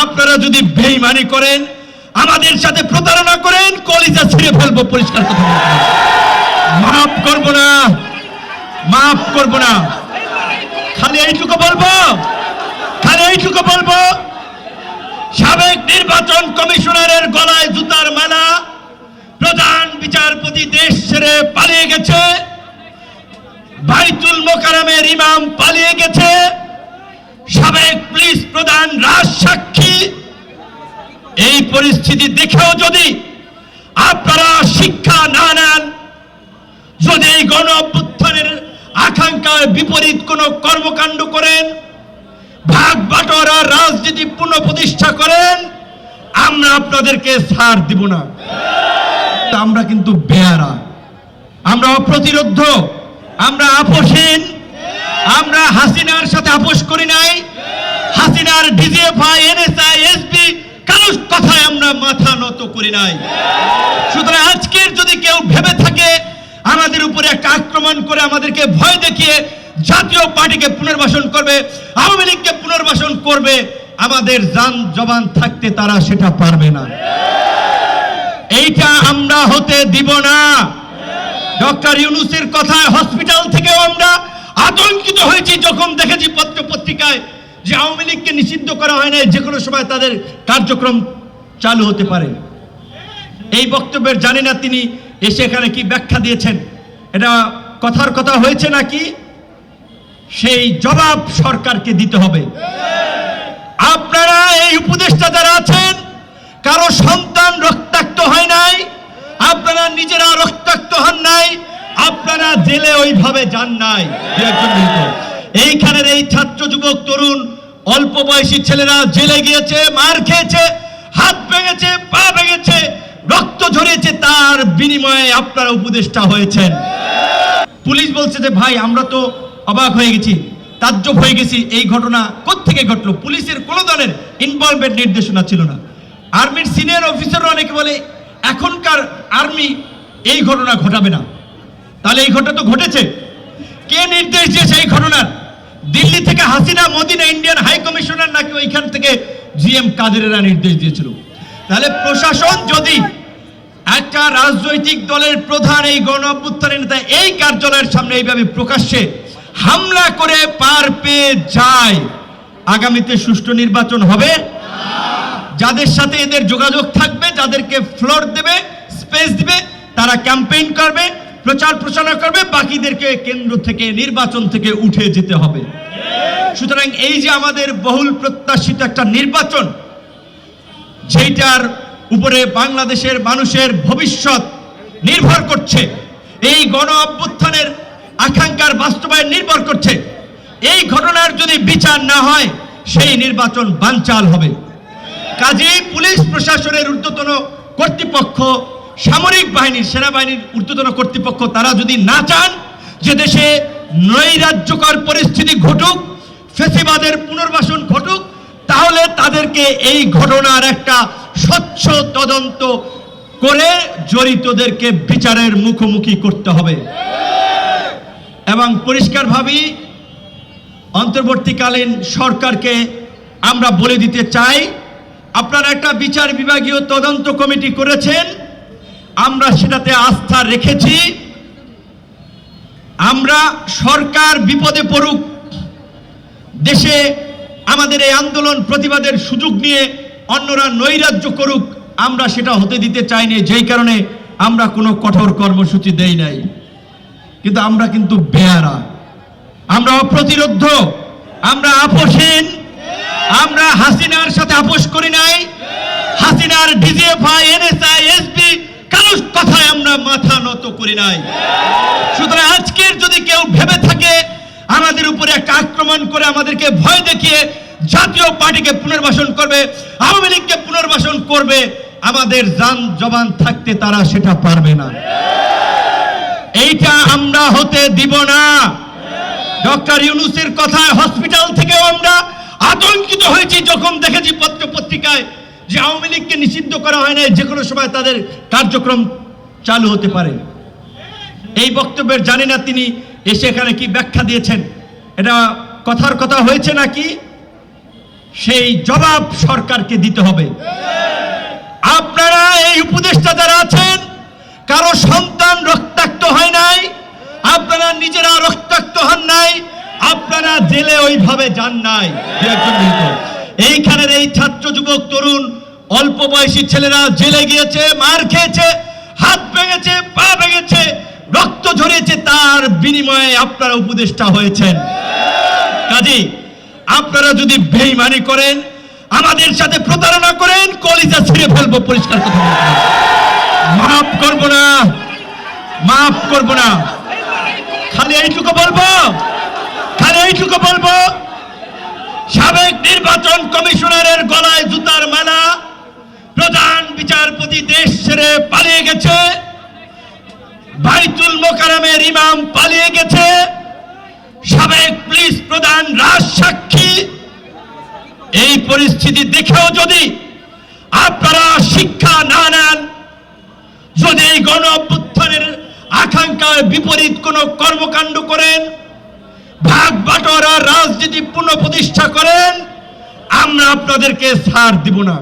আপনারা যদি বেইমানি করেন, আমাদের সাথে প্রতারণা করেন, কলিজা ছিঁড়ে ফেলব, পরিষ্কার কথা। মাফ করব না, মাফ করব না। খালি এইটুকু বলব, খালি এইটুকু বলব। সাবেক নির্বাচন কমিশনারের গলায় জুতার মালা, প্রধান বিচারপতি দেশ ছেড়ে পালিয়ে গেছে। বাইতুল মোকারমের ইমাম পালিয়ে গেছে। সাবেক পুলিশ প্রধান রাজ এই পরিস্থিতি দেখেও যদি আপনারা শিক্ষা না নেন, যদি এই গণ অভ্যুত্থানের আকাঙ্ক্ষার বিপরীত কোনো কর্মকাণ্ড করেন, ভাগ বাটোয়ারা রাজনীতি পুনঃপ্রতিষ্ঠা করেন, আমরা আপনাদেরকে ছাড় দিব না। আমরা কিন্তু বেয়ারা। আমরা অপ্রতিরোধ। আমরা আপোষহীন। আমরা হাসিনার সাথে আপোষ করি নাই। হাসিনার ডিজিএফআই, এনএসআই কারোর কথায় আমরা মাথা নত করি নাই। সুতরাং আজকের যদি কেউ ভেবে থাকে, আমাদের উপরে একটা আক্রমণ করে আমাদেরকে ভয় দেখিয়ে জাতীয় পার্টিকে পুনর্বাসন করবে, আওয়ামী লীগকে পুনর্বাসন করবে, আমাদের যান জবান থাকতে তারা সেটা পারবে না। এইটা আমরা হতে দিব না। ডক্টর ইউনুসের কথায় হসপিটাল থেকেও আমরা আতঙ্কিত হয়েছি, যখন দেখেছি পত্র পত্রিকায় যে আওয়ামী লীগকে নিষিদ্ধ করা হয় না যে কোনো সময় তাদের কার্যক্রম চালু হতে পারে। এই বক্তব্যের জানি না তিনি এসে এখানে কি ব্যাখ্যা দিয়েছেন। এটা কথার কথা হয়েছে নাকি? সেই জবাব সরকারকে দিতে হবে। আপনারা এই উপদেষ্টা যারা আছেন, কারও সন্তান রক্তাক্ত হয় নাই, আপনারা নিজেরা রক্তাক্ত হন নাই, আপনারা জেলে ওইভাবে যান নাই। এইখানের এই ছাত্র যুবক, তরুণ, অল্প বয়সী ছেলেরা জেলে গিয়েছে, মার খেয়েছে হাত ভেঙেছে, পা ভেঙেছে, রক্ত ঝরেছে, তার বিনিময়ে আপনারা উপদেষ্টা হয়েছেন। পুলিশ বলছে যে, ভাই, আমরা তো অবাক হয়ে গেছি, তাজ্জব হয়ে গেছি, এই ঘটনা কোত্থেকে ঘটলো? পুলিশের কোনো ধরনের ইনভলভমেন্ট নির্দেশনা ছিল না। আর্মির সিনিয়র অফিসাররা অনেকে বলে, এখনকার আর্মি এই ঘটনা ঘটাবে না। তাহলে এই ঘটনা তো ঘটেছে। কে নির্দেশ দিয়েছে এই ঘটনার? দিল্লি থেকে হাসিনা মদিনা ইন্ডিয়ান হাই কমিশনার নাকি ওইখান থেকে জিএম কাদেরেরা নির্দেশ দিয়েছিল। তাহলে প্রশাসন যদি একটা রাজনৈতিক দলের প্রধান এই গণ নেতা এই কার্যালয়ের সামনে এইভাবে প্রকাশ্যে হামলা করে পার পেয়ে যায়, আগামীতে সুষ্ঠু নির্বাচন হবে। যাদের সাথে এদের যোগাযোগ থাকবে, যাদেরকে ফ্লোর দেবে, স্পেস দিবে, তারা ক্যাম্পেইন করবে প্রচার প্রচারণা করবে, বাকিদেরকে কেন্দ্র থেকে, নির্বাচন থেকে উঠে যেতে হবে। সুতরাং এই যে আমাদের বহুল প্রত্যাশিত একটা নির্বাচন, যেইটার উপরে বাংলাদেশের মানুষের ভবিষ্যৎ নির্ভর করছে, এই গণ অভ্যুত্থানের আকাঙ্ক্ষার বাস্তবায়ন নির্ভর করছে, এই ঘটনার যদি বিচার না হয়, সেই নির্বাচন বানচাল হবে। কাজেই পুলিশ প্রশাসনের ঊর্ধ্বতন কর্তৃপক্ষ, সামরিক বাহিনীর, সেনাবাহিনীর ঊর্ধ্বতন কর্তৃপক্ষ, তারা যদি না চান যে দেশে নৈরাজ্যকর পরিস্থিতি ঘটুক ফেসিবাদের পুনর্বাসন ঘটুক, তাহলে তাদেরকে এই ঘটনার একটা স্বচ্ছ তদন্ত করে জড়িতদেরকে বিচারের মুখোমুখি করতে হবে। এবং পরিষ্কারভাবেই অন্তর্বর্তীকালীন সরকারকে আমরা বলে দিতে চাই, আপনারা একটা বিচার বিভাগীয় তদন্ত কমিটি করেছেন, আমরা সেটাতে আস্থা রেখেছি। আমরা সরকার বিপদে পড়ুক দেশে আমাদের এই আন্দোলন প্রতিবাদের সুযোগ নিয়ে অন্যরা নৈরাজ্য করুক, আমরা সেটা হতে দিতে চাইনি যেই কারণে আমরা কোনো কঠোর কর্মসূচি দেই নাই। কিন্তু আমরা কিন্তু বেয়ারা। আমরা অপ্রতিরোধ। আমরা আপোষহীন। আমরা হাসিনার সাথে আপোষ করি নাই। হাসিনার ডিজিএফআই, এনএসআই, এসপি, কারোর কথায় আমরা মাথা নত করি নাই। সুতরাং থাকে আমাদের উপরে একটা আক্রমণ করে আমাদেরকে ভয় দেখিয়ে জাতীয় পার্টিকে পুনর্বাসন করবে, আওয়ামী লীগকে পুনর্বাসন করবে, আমাদের জান জবান থাকতে তারা সেটা পারবে না। এইটা আমরা হতে দিব না। ডক্টর ইউনুসের কথায় হসপিটাল থেকেও আমরা আতঙ্কিত হয়েছি, যখন দেখেছি পত্র পত্রিকায় যে আওয়ামী লীগকে নিষিদ্ধ করা হয় না যে কোনো সময় তাদের কার্যক্রম চালু হতে পারে। এই বক্তব্যের জানি না তিনি এসে এখানে কি ব্যাখ্যা দিয়েছেন? এটা কথার কথা হয়েছে নাকি? সেই জবাব সরকারকে দিতে হবে। আপনারা এই উপদেষ্টা যারা আছেন, কারও সন্তান রক্তাক্ত হয় নাই, আপনারা নিজেরা রক্তাক্ত হন নাই, আপনারা জেলে ওইভাবে যান নাই। এইখানের এই ছাত্র যুবক, তরুণ, অল্প বয়সী ছেলেরা জেলে গিয়েছে, মার খেয়েছে, হাত ভেঙেছে, পা ভেঙেছে রক্ত ঝরেছে তার বিনিময়ে আপনারা উপদেষ্টা হয়েছেন। কাজী আপনারা যদি বেইমানি করেন, আমাদের সাথে প্রতারণা করেন, কলিজা ছিঁড়ে ফেলব, পরিষ্কার কথা মাফ করব না, মাফ করব না। খালি এইটুকু বলব, খালি এইটুকু বলব। সাবেক নির্বাচন কমিশনারের গলায় জুতার মালা, প্রধান বিচারপতি দেশ ছেড়ে পালিয়ে গেছে। বাইতুল মোকারামের ইমাম পালিয়ে গেছে। সাবেক পুলিশ প্রধান রাজ সাক্ষী। এই পরিস্থিতি দেখেও যদি আপনারা শিক্ষা না নেন, যদি এই গণ অভ্যুত্থানের আকাঙ্ক্ষার বিপরীত কোন কর্মকাণ্ড করেন, ভাগ বাটোয়ারা রাজনীতি পুনঃপ্রতিষ্ঠা করেন, আমরা আপনাদেরকে ছাড় দিব না।